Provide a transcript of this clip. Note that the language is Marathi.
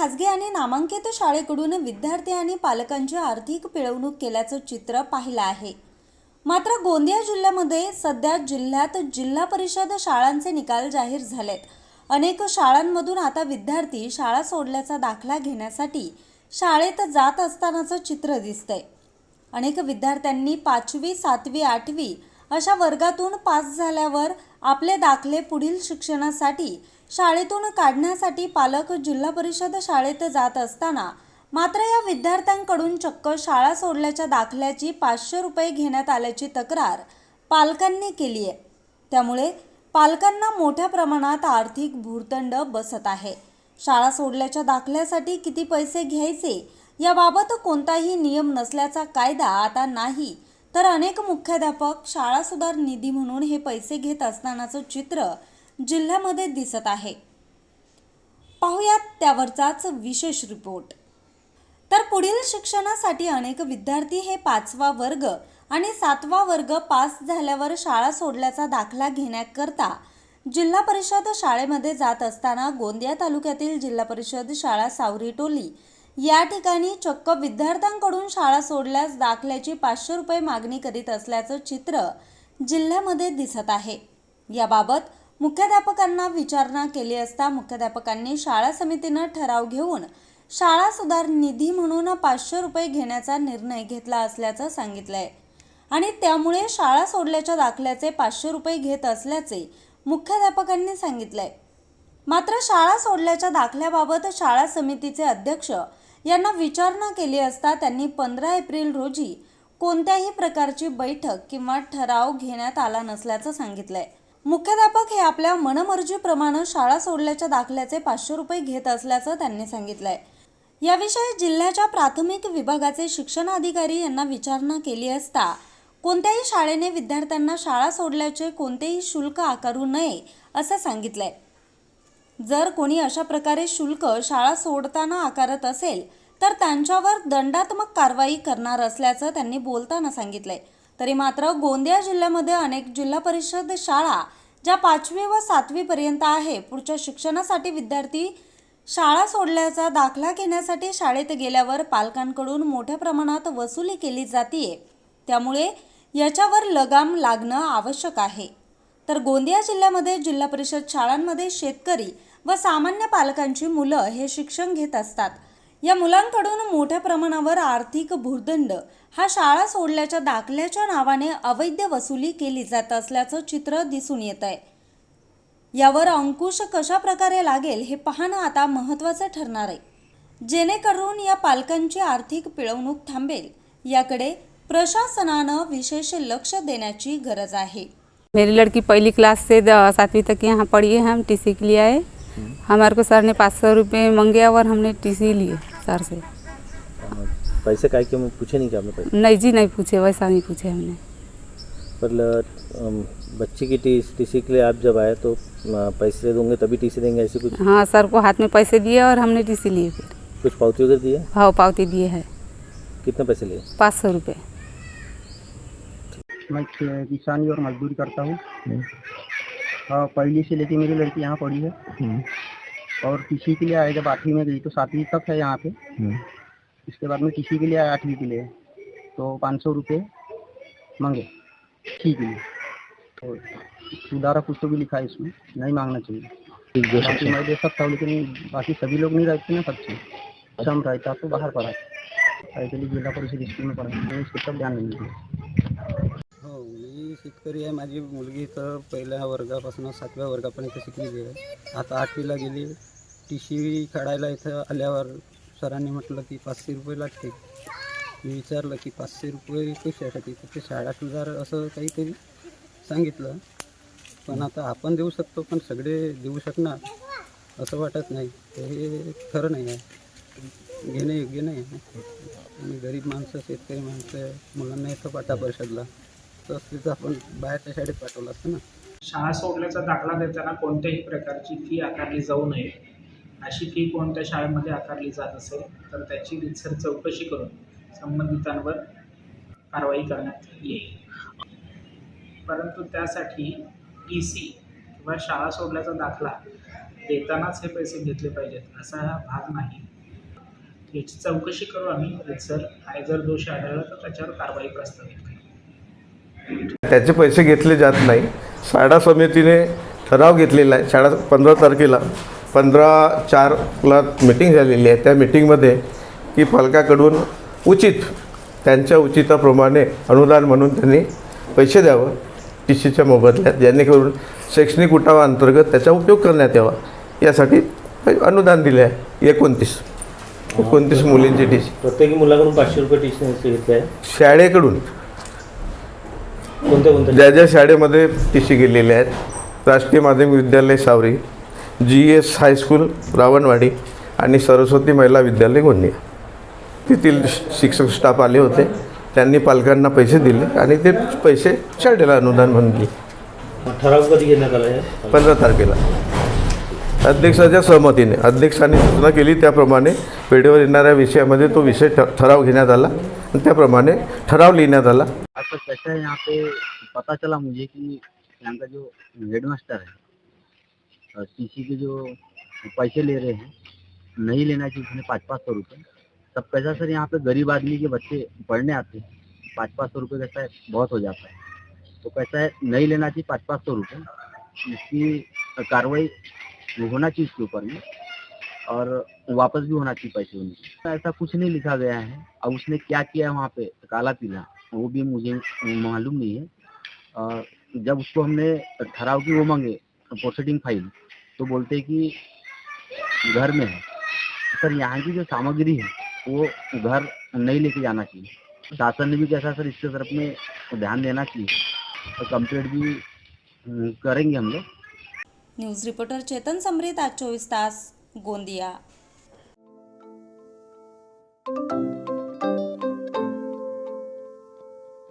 खासगी आणि नामांकित शाळेकडून विद्यार्थी आणि पालकांची आर्थिक पिळवणूक केल्याचं चित्र पाहिलं आहे. मात्र गोंदिया जिल्ह्यामध्ये सध्या जिल्ह्यात जिल्हा परिषद शाळांचे निकाल जाहीर झालेत. अनेक शाळांमधून आता विद्यार्थी शाळा सोडल्याचा दाखला घेण्यासाठी शाळेत जात असतानाचं चित्र दिसतंय. अनेक विद्यार्थ्यांनी पाचवी सातवी आठवी अशा वर्गातून पास झाल्यावर आपले दाखले पुढील शिक्षणासाठी शाळेतून काढण्यासाठी पालक जिल्हा परिषद शाळेत जात असताना मात्र या विद्यार्थ्यांकडून चक्क शाळा सोडल्याच्या दाखल्याची पाचशे रुपये घेण्यात आल्याची तक्रार पालकांनी केली आहे. त्यामुळे पालकांना मोठ्या प्रमाणात आर्थिक भूर्दंड बसत आहे. शाळा सोडल्याच्या दाखल्यासाठी किती पैसे घ्यायचे याबाबत कोणताही नियम नसल्याचा कायदा आता नाही. तर अनेक मुख्याध्यापक शाळा सुधार निधी म्हणून हे पैसे घेत असतानाचं चित्र जिल्ह्यामध्ये दिसत आहे. पाहुयात त्यावरचाच विशेष रिपोर्ट. तर पुढील शिक्षणासाठी अनेक विद्यार्थी हे पाचवा वर्ग आणि सातवा वर्ग पास झाल्यावर शाळा सोडल्याचा दाखला घेण्याकरता जिल्हा परिषद शाळेमध्ये जात असताना गोंदिया तालुक्यातील जिल्हा परिषद शाळा सावरी टोली या ठिकाणी चक्क विद्यार्थ्यांकडून शाळा सोडल्यास दाखल्याची पाचशे रुपये मागणी करीत असल्याचं चित्र जिल्ह्यामध्ये दिसत आहे. याबाबत मुख्याध्यापकांना विचारणा केली असता मुख्याध्यापकांनी शाळा समितीनं ठराव घेऊन शाळा सुधार निधी म्हणून पाचशे रुपये घेण्याचा निर्णय घेतला असल्याचं सांगितलंय. आणि त्यामुळे शाळा सोडल्याच्या दाखल्याचे पाचशे रुपये घेत असल्याचे मुख्याध्यापकांनी सांगितलंय. मात्र शाळा सोडल्याच्या दाखल्याबाबत शाळा समितीचे अध्यक्ष यांना विचारणा केली असता त्यांनी पंधरा एप्रिल रोजी कोणत्याही प्रकारची बैठक किंवा ठराव घेण्यात आला नसल्याचं सांगितलंय. मुख्याध्यापक हे आपल्या मनमर्जीप्रमाणे शाळा सोडल्याच्या दाखल्याचे पाचशे रुपये घेत असल्याचं त्यांनी सांगितलंय. याविषयी जिल्ह्याच्या प्राथमिक विभागाचे शिक्षणाधिकारी यांना विचारणा केली असता कोणत्याही शाळेने विद्यार्थ्यांना शाळा सोडल्याचे कोणतेही शुल्क आकारू नये असं सांगितलंय. जर कोणी अशा प्रकारे शुल्क शाळा सोडताना आकारत असेल तर त्यांच्यावर दंडात्मक कारवाई करणार असल्याचं त्यांनी बोलताना सांगितलंय. तरी मात्र गोंदिया जिल्ह्यामध्ये अनेक जिल्हा परिषद शाळा ज्या पाचवी व सातवी पर्यंत आहे पुढच्या शिक्षणासाठी विद्यार्थी शाळा सोडल्याचा दाखला घेण्यासाठी शाळेत गेल्यावर पालकांकडून मोठ्या प्रमाणात वसुली केली जाते त्यामुळे याच्यावर लगाम लागणं आवश्यक आहे. तर गोंदिया जिल्ह्यामध्ये जिल्हा परिषद शाळांमध्ये शेतकरी व सामान्य पालकांची मुलं हे शिक्षण घेत असतात. या मुलांकडून मोठ्या प्रमाणावर आर्थिक भूर्दंड हा शाळा सोडल्याच्या दाखल्याच्या नावाने अवैध वसुली केली जात असल्याचं चित्र दिसून येत आहे यावर अंकुश कशा प्रकारे लागेल हे पाहणं आता महत्त्वाचं ठरणार आहे. जेणेकरून या पालकांची आर्थिक पिळवणूक थांबेल. याकडे प्रशासनानं विशेष लक्ष देण्याची गरज आहे. मेरी लड़की पहली क्लास से सातवी सातवीं तक यहाँ पढ़ी है हम टीसी के लिए आए। हमारे को सर ने पाँच सौ रुपये मांगे और हमने टीसी लिए सर से। पैसे काय के पूछे नहीं क्या आपने पैसे? नहीं जी नहीं पूछे वैसा नहीं पूछे हमने। पर बच्ची की टी टी के लिए आप जब आए तो पैसे दूँगे तभी टी सी देंगे ऐसे कुछ? हाँ सर को हाथ में पैसे दिए और हमने टीसी लिए फिर। कुछ पावती वगैरह दिए? भाव पावती दिए है। कितने पैसे लिए? पाँच सौ रुपये। मैं किसानी और मजदूरी करता हूँ। हाँ पहली से लेके मेरी लड़की यहाँ पढ़ी है। और टीसी के लिए आए जब आठवीं में गई तो सातवीं तक है यहाँ पे। इसके बाद में टीसी के लिए आया आठवीं के लिए। तो पाँच सौ रुपये मांगे टी के लिए। तो सुधारा कुछ तो भी लिखा है इसमें नहीं मांगना चाहिए। बाकी मैं दे सकता हूँ लेकिन बाकी सभी लोग नहीं रहते ना सच्चे सम रहता तो बाहर ऐसे लिए जिला परिषद स्कूल में पढ़ा तो उसके सब ध्यान नहीं दिया। हो शेतकरी आहे. माझी मुलगी तर पहिल्या वर्गापासून सातव्या वर्गापर्यंत शिकलेली आहे. आता आठवीला गेली. टी सी काढायला इथं आल्यावर सरांनी म्हटलं की पाचशे रुपये लागते मी विचारलं की पाचशे रुपये कशासाठी तर ते शाळा हजार असं काहीतरी सांगितलं. पण आता आपण देऊ शकतो पण सगळे देऊ शकणार असं वाटत नाही. हे खरं नाही आहे. घेणे योग्य नाही आहे. आणि गरीब माणसं शेतकरी माणसं मुलांना इथं पाठा परिषदला तर तिथं आपण बाहेरच्या शाळेत पाठवलं असतं ना. शाळा सोडल्याचा दाखला देताना कोणत्याही प्रकारची फी आकारली जाऊ नये. अशी फी कोणत्या शाळेमध्ये आकारली जात असेल तर त्याची रितसर चौकशी करून संबंधितांवर कारवाई करण्यात येईल. परंतु त्यासाठी टी सी किंवा शाळा सोडल्याचा दाखला देतानाच हे पैसे घेतले पाहिजेत असा हा भाग नाही. याची चौकशी करू आम्ही रितसर आणि जर दोष आढळला तर त्याच्यावर कारवाई प्रस्तावित करू. त्याचे पैसे घेतले जात नाही. शाळा समितीने ठराव घेतलेला आहे. शाळा पंधरा तारखेला पंधरा चारला मिटिंग झालेली आहे. त्या मिटिंगमध्ये की पालकाकडून उचित त्यांच्या उचिताप्रमाणे अनुदान म्हणून त्यांनी पैसे द्यावं. टी सीच्या मोबदल्यात जेणेकरून शैक्षणिक उठावाअंतर्गत त्याचा उपयोग करण्यात यावा. यासाठी अनुदान दिले आहे. एकोणतीस. एकोणतीस मुलींची टी सी प्रत्येकी मुलाकडून पाचशे रुपये टी सी घेतले आहे. शाळेकडून. कोणत्या कोणत्या ज्या ज्या शाळेमध्ये टी सी गेलेले आहेत राष्ट्रीय माध्यमिक विद्यालय सावरी जी एस हायस्कूल रावणवाडी आणि सरस्वती महिला विद्यालय गोंदिया. तेथील शिक्षक स्टाफ आले होते. त्यांनी पालकांना पैसे दिले आणि ते पैसे शाळेला अनुदान म्हणून दिले. ठराव कधी घेण्यात आला पंधरा तारखेला. अध्यक्षाच्या सहमतीने अध्यक्षांनी सूचना केली त्याप्रमाणे वेळेवर येणाऱ्या विषयामध्ये तो विषय ठ ठराव घेण्यात आला. आणि त्याप्रमाणे ठराव लिहिण्यात आला. है, यहाँ पे पता चला मुझे कि यहाँ का जो हेडमास्टर है, और टीसी के जो पैसे ले रहे हैं, नहीं लेना चाहिए, उसने पाँच पाँच सौ रुपये तब कैसा सर यहाँ पे गरीब आदमी के बच्चे पढ़ने आते हैं पाँच पाँच सौ रुपये कैसा है बहुत हो जाता है। तो कैसा है, नहीं लेना चाहिए पाँच पाँच सौ रुपये इसकी कार्रवाई होना चाहिए इसके ऊपर में, और वापस भी होना चाहिए पैसे उनके। ऐसा कुछ नहीं लिखा गया है, अब उसने क्या किया है वहाँ पे, काला पीला? वो भी मुझे, मालूम नहीं है। और जब उसको हमने ठहराव की वो मांगे प्रोसीडिंग फ़ाइल तो बोलते हैं कि घर में है। सर, यहाँ की जो सामग्री है, वो घर नहीं लेके जाना चाहिए। शासन ने भी कैसा सर, इसके तरफ़ में ध्यान देना चाहिए। और कंप्लेंट भी करेंगे हम लोग। न्यूज़ रिपोर्टर चेतन समरीत आज चौबीस तास, गोंदिया।